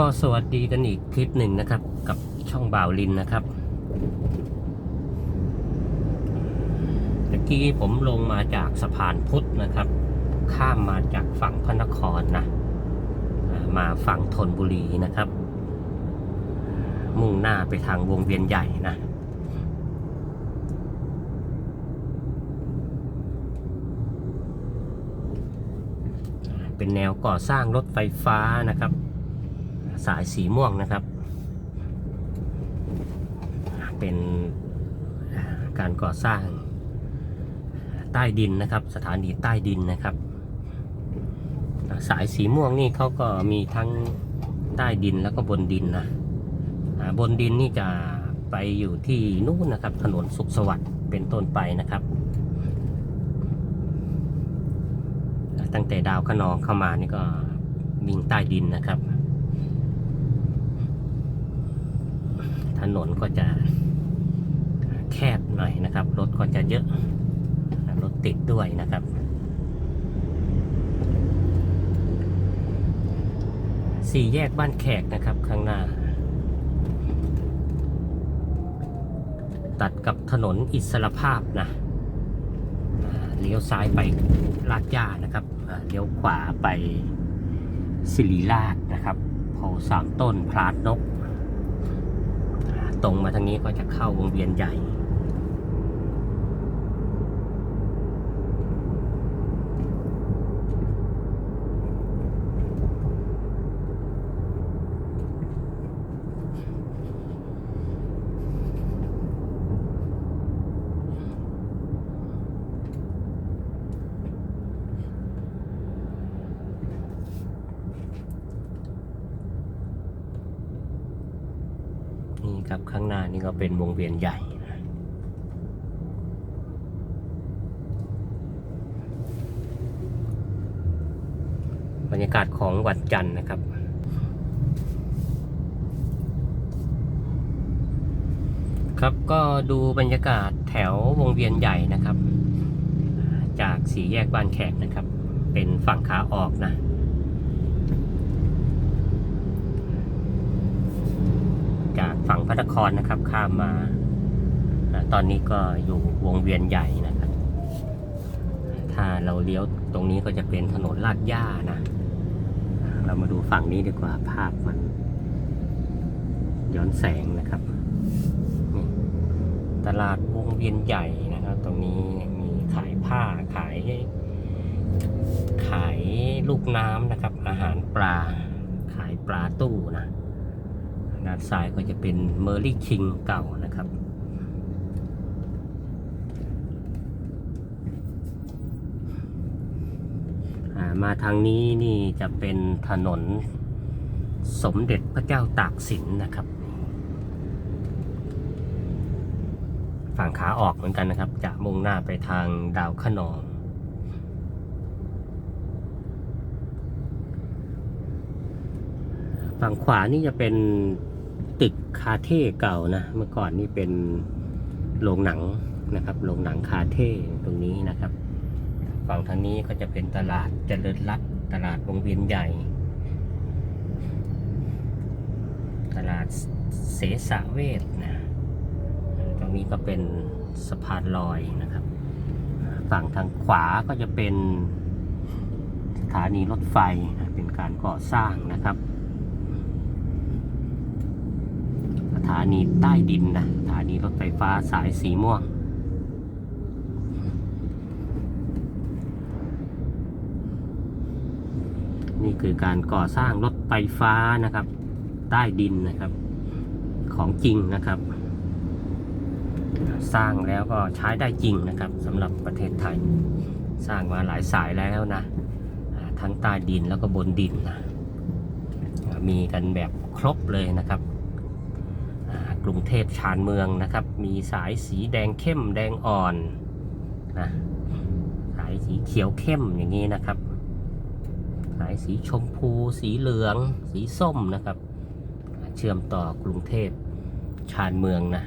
ก็สวัสดีกันอีกคลิปหนึ่งนะครับ กับช่องบ่าวลินนะครับตะกี้ผมลงมาจากสะพานพุทธนะครับ ข้ามมาจากฝั่งพระนครนะมาฝั่งธนบุรีนะครับ มุ่งหน้าไปทางวงเวียนใหญ่นะเป็นแนวก่อสร้างรถไฟฟ้านะครับ สายสีม่วงนะครับ เป็นการก่อสร้างใต้ดินนะครับ สถานีใต้ดินนะครับ สายสีม่วงนี่เขาก็มีทั้งใต้ดินแล้วก็บนดินนะบนดินนี่จะไปอยู่ที่นู่นนะครับ ถนนสุขสวัสดิ์เป็นต้นไปนะครับ ตั้งแต่ดาวขนองเข้ามานี่ก็วิ่งใต้ดินนะครับ ถนนก็จะแคบหน่อยนะครับ รถก็จะเยอะ รถติดด้วยนะครับ สี่แยกบ้านแขกนะครับข้างหน้า ตัดกับถนนอิสรภาพนะเลี้ยวซ้ายไปลาดย่านะครับเลี้ยวขวาไปสิริราชนะครับโพสามต้นพลาดนก รงมาทางนี้ก็จะเข้าวงเวียนใหญ่ นี่ครับข้างหน้านี่ก็เป็นวงเวียนใหญ่บรรยากาศของวันจันทร์นะครับ ครับก็ดูบรรยากาศแถววงเวียนใหญ่นะครับ จากสี่แยกบ้านแขกนะครับ เป็นฝั่งขาออกนะ จาก ฝั่งพระนครนะครับ ข้ามมา ตอนนี้ก็อยู่วงเวียนใหญ่นะครับ ถ้าเราเลี้ยวตรงนี้ก็จะเป็นถนนลาดย่านะ เรามาดูฝั่งนี้ดีกว่าภาพมัน ย้อนแสงนะครับ ตลาดวงเวียนใหญ่นะครับ ตรงนี้มีขายผ้าขาย ขายลูกน้ำนะครับ อาหารปลา ขายปลาตู้นะ ด้านซ้ายก็จะเป็นเมอร์ลี่คิงเก่านะครับ มาทางนี้นี่จะเป็นถนนสมเด็จพระเจ้าตากสินนะครับ ฝั่งขาออกเหมือนกันนะครับ จะมุ่งหน้าไปทางดาวขนองฝั่งขวานี่จะเป็น ตึกคาเท่เก่านะ เมื่อก่อนนี่เป็นโรงหนังนะครับโรงหนังคาเท่ตรงนี้นะครับ ฝั่งทางนี้ก็จะเป็นตลาดเจริญรัตตลาดวงเวียนใหญ่ ตลาดเสสะเวทนะตรงนี้ก็เป็นสะพานลอยนะครับ ฝั่งทางขวาก็จะเป็นสถานีรถไฟเป็นการก่อสร้างนะครับ ส ถานีใต้ดินนะสถานีรถไฟฟ้าสายสีม่วง นี่คือการก่อสร้างรถไฟฟ้านะครับ ใต้ดินนะครับ ของจริงนะครับ สร้างแล้วก็ใช้ได้จริงนะครับสำหรับประเทศไทย สร้างมาหลายสายแล้วนะ ทั้งใต้ดินแล้วก็บนดินนะมีกันแบบครบเลยนะครับ กรุงเทพชานเมืองนะครับ มีสายสีแดงเข้มแดงอ่อนนะสายสีเขียวเข้มอย่างนี้นะครับ สายสีชมพูสีเหลือง สีส้มนะครับ เชื่อมต่อกรุงเทพชานเมืองนะ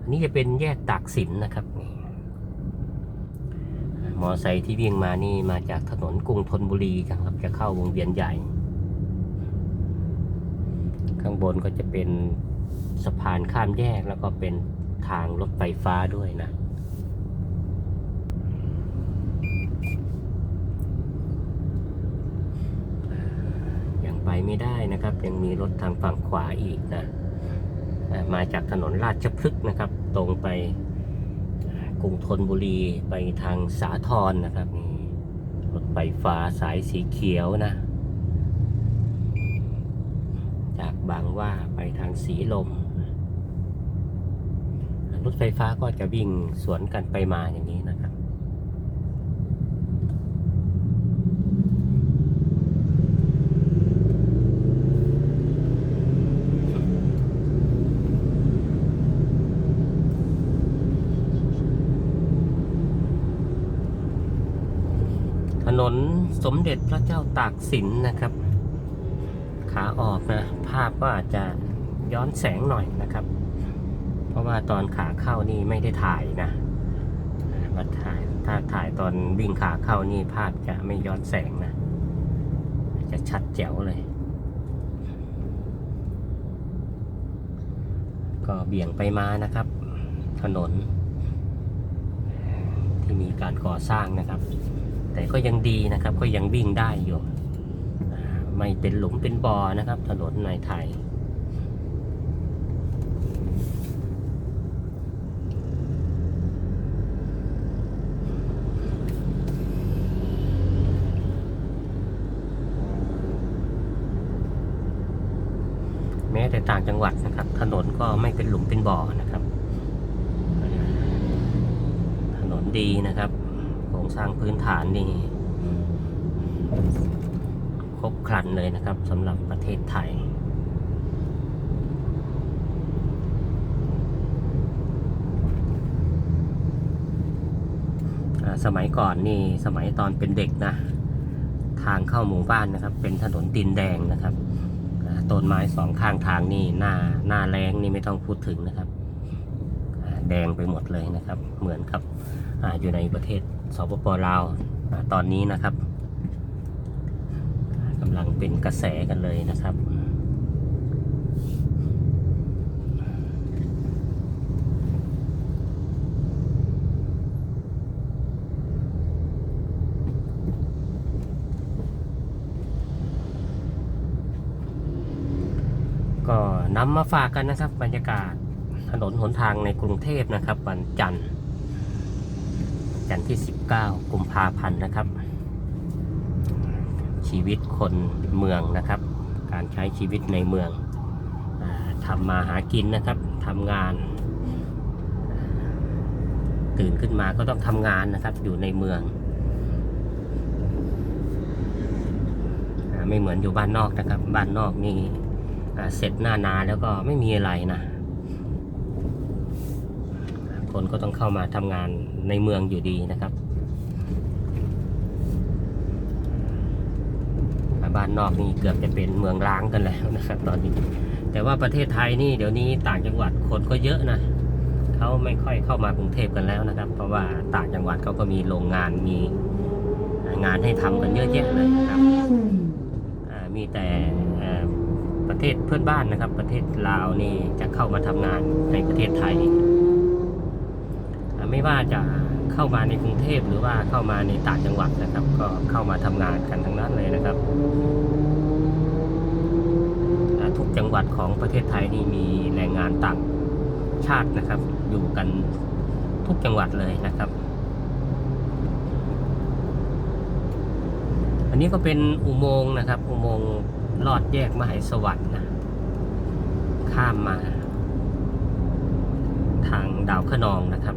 อันนี้จะเป็นแยกตากสินนะครับนี่มอไซค์ที่วิ่งมานี่มาจากถนนกรุงธนบุรีครับจะเข้าวงเวียนใหญ่ ข้างบนก็จะเป็น สะพานข้ามแยกแล้วก็เป็นทางรถไฟฟ้าด้วยนะ ยังไปไม่ได้นะครับ ยังมีรถทางฝั่งขวาอีกนะ มาจากถนนราชพฤกษ์นะครับ ตรงไปกรุงธนบุรีไปทางสาทรนะครับนี่รถไฟฟ้าสายสีเขียวนะ จากบางว่าไปทางสีลม รถไฟฟ้าก็จะวิ่งสวนกันไปมาอย่างนี้นะครับถนนสมเด็จพระเจ้าตากสินนะครับ ขาออกนะภาพก็อาจจะย้อนแสงหน่อยนะครับ เพราะว่าตอนขาเข้านี่ไม่ได้ถ่ายนะมาถ่ายถ้าถ่ายตอนวิ่งขาเข้านี่ภาพจะไม่ย้อนแสงนะ จะชัดแจ๋วเลย ก็เบี่ยงไปมานะครับ ถนน ที่มีการก่อสร้างนะครับ แต่ก็ยังดีนะครับก็ยังวิ่งได้อยู่ ไม่เป็นหลุมเป็นบ่อนะครับ ถนนในไทย แม้แต่ต่างจังหวัดนะครับ ถนนก็ไม่เป็นหลุมเป็นบ่อนะครับ ถนนดีนะครับโครงสร้างพื้นฐานนี่ ครบครันเลยนะครับสำหรับประเทศไทย สมัยก่อนนี่สมัยตอนเป็นเด็กนะ ทางเข้าหมู่บ้านนะครับ เป็นถนนดินแดงนะครับต้นไม้สองข้างทางนี่หน้าหน้าแรงนี่ไม่ต้องพูดถึงนะครับ แดงไปหมดเลยนะครับ เหมือนกับออยู่ในประเทศสปปลาวอ่าตอนนี้นะครับำลังเป็นกระแสกันเลยนะครับก็นำมาฝากกันนะครับ บรรยากาศถนนหนทางในกรุงเทพนะครับ วันจันทร์จันทร์ที่ 19 กุมภาพันธ์นะครับ ชีวิตคนเมืองนะครับ การใช้ชีวิตในเมืองอาทำมาหากินนะครับทำงาน ตื่นขึ้นมาก็ต้องทำงานนะครับ อยู่ในเมืองอไม่เหมือนอยู่บ้านนอกนะครับ บ้านนอกนี่เสร็จหน้านาแล้วก็ไม่มีอะไรนะ คนก็ต้องเข้ามาทำงานในเมืองอยู่ดีนะครับอ่า บ้านนอกนี่เกือบจะเป็นเมืองร้างกันแล้วนะครับตอนนี้ แต่ว่าประเทศไทยนี่เดี๋ยวนี้ต่างจังหวัดคนก็เยอะนะเขาไม่ค่อยเข้ามากรุงเทพกันแล้วนะครับ เพราะว่าต่างจังหวัดเขาก็มีโรงงานมีงานให้ทำกันเยอะแยะเลยนะครับมีแต่ประเทศเพื่อนบ้านนะครับ ประเทศลาวนี่จะเข้ามาทำงานในประเทศไทย ไม่ว่าจะเข้ามาในกรุงเทพหรือว่าเข้ามาในต่างจังหวัดนะครับ ก็เข้ามาทำงานกันทั้งนั้นเลยนะครับ ทุกจังหวัดของประเทศไทยนี่มีแรงงานต่างชาตินะครับ อยู่กันทุกจังหวัดเลยนะครับ อันนี้ก็เป็นอุโมงค์นะครับ อุโมงค์ลอดแยกมหาสวรรค์นะข้ามมา ทางดาวขนองนะครับ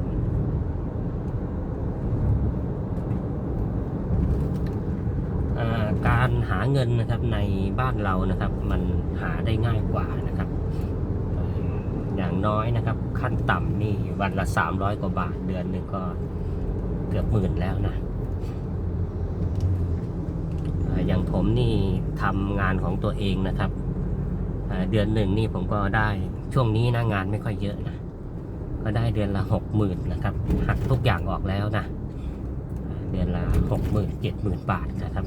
อ่า การหาเงินนะครับในบ้านเรานะครับ มันหาได้ง่ายกว่านะครับ อย่างน้อยนะครับ ขั้นต่ำนี่วันละ 300 กว่าบาทเดือนหนึ่งก็เกือบหมื่นแล้วนะอย่างผมนี่ทำงานของตัวเองนะครับเดือนหนึ่งนี่ผมก็ได้ช่วงนี้นะงานไม่ค่อยเยอะนะก็ได้เดือนละหกหมื่นนะครับหักทุกอย่างออกแล้วนะเดือนละหกหมื่นเจ็ดหมื่นบาทนะครับ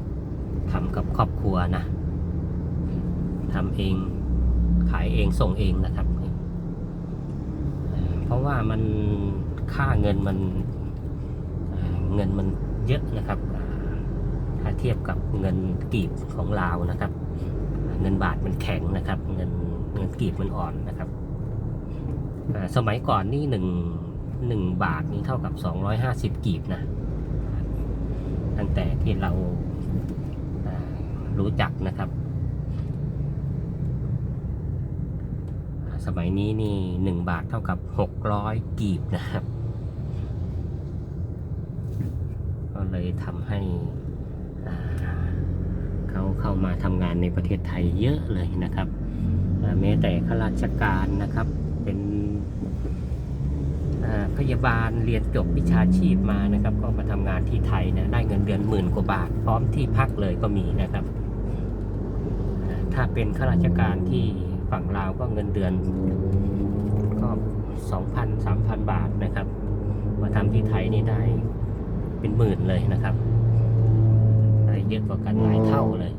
ทำกับครอบครัวนะทำเองขายเองส่งเองนะครับ เพราะว่ามันค่าเงินมันเงินมันเยอะนะครับ ถ้าเทียบกับเงินกีบของลาวนะครับ เงินบาทมันแข็งนะครับ เงินเงินกีบมันอ่อนนะครับ สมัยก่อนนี่หนึ่งหนึ่งบาทนี่เท่ากับสองร้อยห้าสิบกีบนะ ตั้งแต่ที่เรา รู้จักนะครับ สมัยนี้นี่หนึ่งบาทเท่ากับหกร้อยกีบนะครับ ก็เลยทำให้เขาเข้ามาทำงานในประเทศไทยเยอะเลยนะครับแม้แต่ข้าราชการนะครับเป็นพยาบาลเรียนจบวิชาชีพมานะครับ ก็มาทำงานที่ไทยนะได้เงินเดือนหมื่นกว่าบาท พร้อมที่พักเลยก็มีนะครับ ถ้าเป็นข้าราชการที่ฝั่งลาวก็เงินเดือน ก็สองพันสามพันบาทนะครับ มาทำที่ไทยนี่ได้เป็นหมื่นเลยนะครับได้เยอะกว่ากันหลายเท่าเลย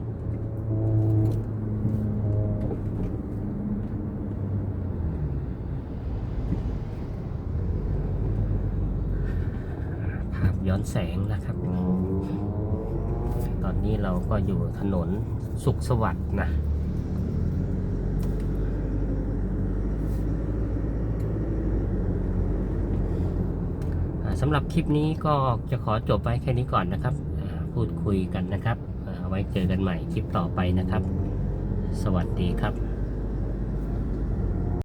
ภาพย้อนแสงนะครับ อนนี้เราก็อยู่ถนนสุขสวัสดิ์นะ สำหรับคลิปนี้ก็จะขอจบไว้แค่นี้ก่อนนะครับ พูดคุยกันนะครับอ่าไว้เจอกันใหม่คลิปต่อไปนะครับ สวัสดีครับ